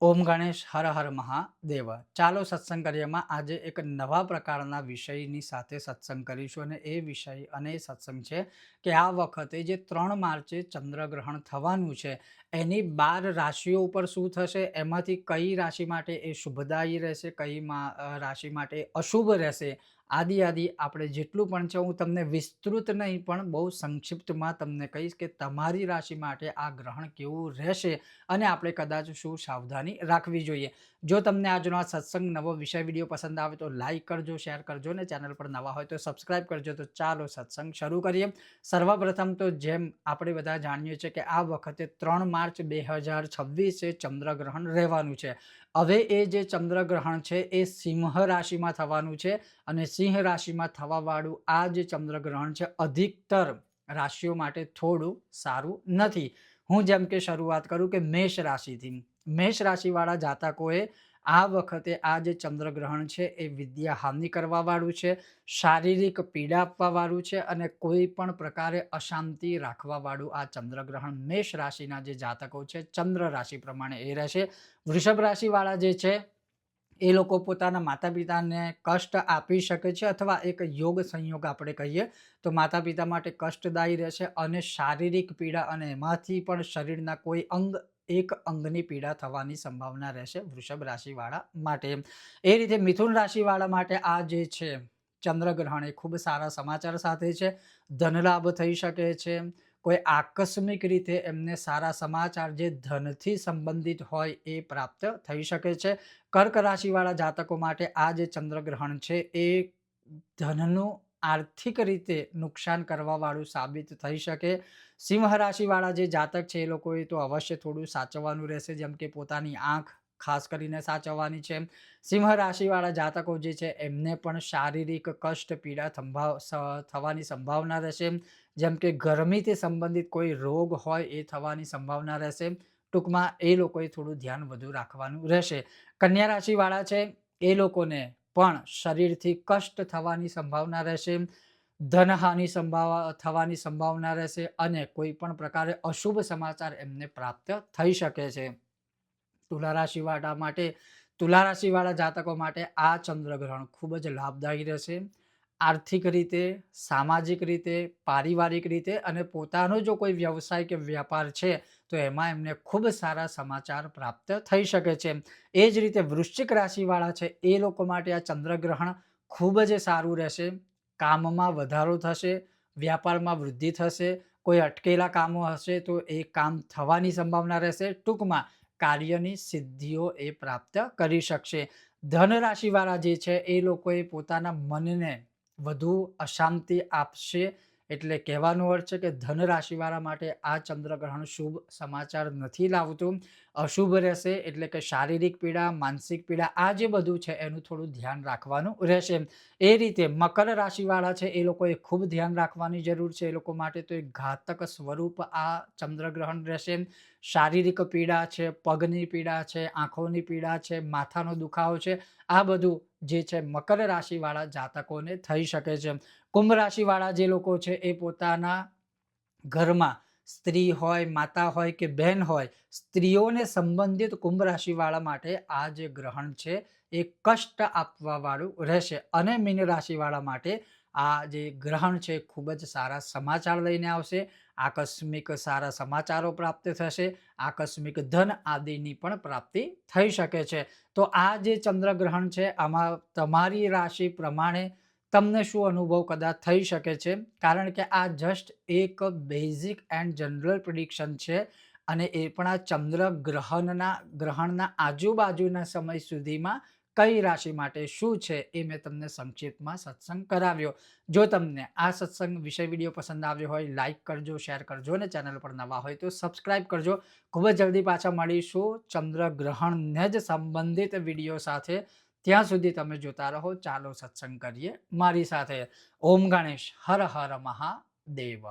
ઓમ ગણેશ, હર હર મહાદેવ. ચાલો સત્સંગ કરીએમાં આજે એક નવા પ્રકારના વિષયની સાથે સત્સંગ કરીશું અને એ વિષય અને એ સત્સંગ છે કે આ વખતે જે ત્રણ માર્ચે ચંદ્રગ્રહણ થવાનું છે, એની બાર રાશિઓ ઉપર શું થશે, એમાંથી કઈ રાશિ માટે એ શુભદાયી રહેશે, કઈ રાશિ માટે અશુભ રહેશે આદિ આદિ આપણે જેટલું પણ છે, હું તમને વિસ્તૃત નહીં, પણ બહુ સંક્ષિપ્તમાં તમને કહીશ કે તમારી રાશિ માટે આ ગ્રહણ કેવું રહેશે અને આપણે કદાચ શું સાવધાની રાખવી જોઈએ. જો તમને આજનો આ સત્સંગ નવો વિષય વીડિયો પસંદ આવે તો લાઈક કરજો, શેર કરજો ને ચેનલ પર નવા હોય તો સબસ્ક્રાઇબ કરજો. તો ચાલો સત્સંગ શરૂ કરીએ. સર્વપ્રથમ તો જેમ આપણે બધા જાણીએ છીએ કે આ વખતે ત્રણ માર્ચ બે હજાર છવ્વીસે ચંદ્રગ્રહણ રહેવાનું છે. હવે એ જે ચંદ્રગ્રહણ છે, એ સિંહ રાશિમાં થવાનું છે અને સિંહ રાશિમાં થવાવાળું આ જે ચંદ્રગ્રહણ છે, અધિકતર રાશિઓ માટે થોડું સારું નથી. હું જેમ કે શરૂઆત કરું કે મેષ રાશિથી. મેષ રાશિવાળા જાતકોએ આ વખતે આ જે ચંદ્રગ્રહણ છે, એ વિદ્યા હાનિ કરવાવાળું છે, શારીરિક પીડા આપવાવાળું છે અને કોઈ પણ પ્રકારે અશાંતિ રાખવાવાળું આ ચંદ્રગ્રહણ મેષ રાશિના જે જાતકો છે, ચંદ્ર રાશિ પ્રમાણે એ રહેશે. વૃષભ રાશિવાળા જે છે એ લોકો પોતાના માતા પિતાને કષ્ટ આપી શકે છે અથવા એક યોગ સંયોગ આપણે કહીએ, તો માતા પિતા માટે કષ્ટદાયી રહેશે અને શારીરિક પીડા અને એમાંથી પણ શરીરના કોઈ અંગ, એક અંગની પીડા થવાની સંભાવના રહેશે વૃષભ રાશિવાળા માટે. એ રીતે મિથુન રાશિવાળા માટે આ જે છે ચંદ્રગ્રહણ એ ખૂબ સારા સમાચાર સાથે છે, ધનલાભ થઈ શકે છે કોઈ આકસ્મિક રીતે એમને સારા સમાચાર જે ધનથી સંબંધિત હોય એ પ્રાપ્ત થઈ શકે છે. કર્ક રાશિવાળા જાતકો માટે આ જે ચંદ્રગ્રહણ છે એ ધનનું આર્થિક રીતે નુકસાન કરવાવાળું સાબિત થઈ શકે. સિંહ રાશિવાળા જે જાતક છે એ લોકોએ તો અવશ્ય થોડું સાચવવાનું રહેશે, જેમ કે પોતાની આંખ ખાસ કરીને સાચવવાની છે. સિંહ રાશિવાળા જાતકો જે છે, એમને પણ શારીરિક કષ્ટ, પીડા થવાની સંભાવના રહેશે. જેમ કે ગરમીથી સંબંધિત કોઈ રોગ હોય એ થવાની સંભાવના રહેશે. ટૂંકમાં એ લોકોએ થોડું ધ્યાન વધુ રાખવાનું રહેશે. કન્યા રાશિવાળા છે, એ લોકોને પણ શરીરથી કષ્ટ થવાની સંભાવના રહેશે. ધનહાનિ સંભાવ, થવાની સંભાવના રહેશે અને કોઈ પણ પ્રકારે અશુભ સમાચાર એમને પ્રાપ્ત થઈ શકે છે. તુલા રાશિવાળા માટે તુલા રાશિવાળા જાતકો માટે આ ચંદ્રગ્રહણ ખૂબ જ લાભદાયી રહેશે. આર્થિક રીતે, સામાજિક રીતે, પારિવારિક રીતે અને પોતાનો જો કોઈ વ્યવસાય કે વ્યાપાર છે, તો એમાં એમને ખૂબ સારા સમાચાર પ્રાપ્ત થઈ શકે છે. એ જ રીતે વૃશ્ચિક રાશિવાળા છે, એ લોકો માટે આ ચંદ્રગ્રહણ ખૂબ જ સારું રહેશે. કામમાં વધારો થશે, વ્યાપારમાં વૃદ્ધિ થશે, કોઈ અટકેલા કામો હશે, તો એ કામ થવાની સંભાવના રહેશે. ટૂંકમાં કાર્યની સિદ્ધિઓ એ પ્રાપ્ત કરી શકશે. ધન રાશિવાળા જે છે, એ લોકોએ પોતાના મનને વધુ અશાંતિ આપશે એટલે કહેવાનો અર્થ છે કે ધન રાશિવાળા માટે આ ચંદ્રગ્રહણ શુભ સમાચાર નથી લાવતું. અશુભ રહેશે એટલે કે શારીરિક પીડા, માનસિક પીડા, આ જે બધું છે એનું થોડું ધ્યાન રાખવાનું રહેશે. એ રીતે મકર રાશિવાળા છે એ લોકોએ ખૂબ ધ્યાન રાખવાની જરૂર છે. એ લોકો માટે તો એક ઘાતક સ્વરૂપ આ ચંદ્રગ્રહણ રહેશે. શારીરિક પીડા છે, પગની પીડા છે, આંખોની પીડા છે, માથાનો દુખાવો છે, આ બધું જે છે મકર રાશિવાળા જાતકોને થઈ શકે છે. કુંભ રાશિવાળા જે લોકો છે એ પોતાના ઘરમાં સ્ત્રી હોય, માતા હોય કે બહેન હોય, સ્ત્રીઓને સંબંધિત કુંભ રાશિવાળા માટે આ જે ગ્રહણ છે એ કષ્ટ આપવાવાળું રહેશે અને મીન રાશિવાળા માટે આ જે ગ્રહણ છે ખૂબ જ સારા સમાચાર લઈને આવશે. આકસ્મિક સારા સમાચારો પ્રાપ્ત થશે. આકસ્મિક ધન આદિની પણ પ્રાપ્તિ થઈ શકે છે. તો આ જે ચંદ્રગ્રહણ છે, આમાં તમારી રાશિ પ્રમાણે તમને શું અનુભવ કદાચ થઈ શકે છે? કારણ કે આ જસ્ટ એક બેઝિક એન્ડ જનરલ પ્રિડિક્શન છે અને એ પણ આ ચંદ્ર ગ્રહણના ગ્રહણના આજુબાજુના સમય સુધીમાં કઈ રાશિ માટે શું છે એ મેં તમને સંક્ષિપ્તમાં સત્સંગ કરાવ્યો. જો તમને આ સત્સંગ વિષય વીડિયો પસંદ આવ્યો હોય લાઇક કરજો શેર કરજો અને ચેનલ પર નવા હોય તો સબસ્ક્રાઇબ કરજો. ખૂબ જ જલ્દી પાછા મળીશું. ચંદ્રગ્રહણને જ સંબંધિત વીડિયો સાથે. ત્યાં સુધી તમે જોતા રહો. ચાલો સત્સંગ કરીએ મારી સાથે. ઓમ ગણેશ. હર હર મહાદેવ.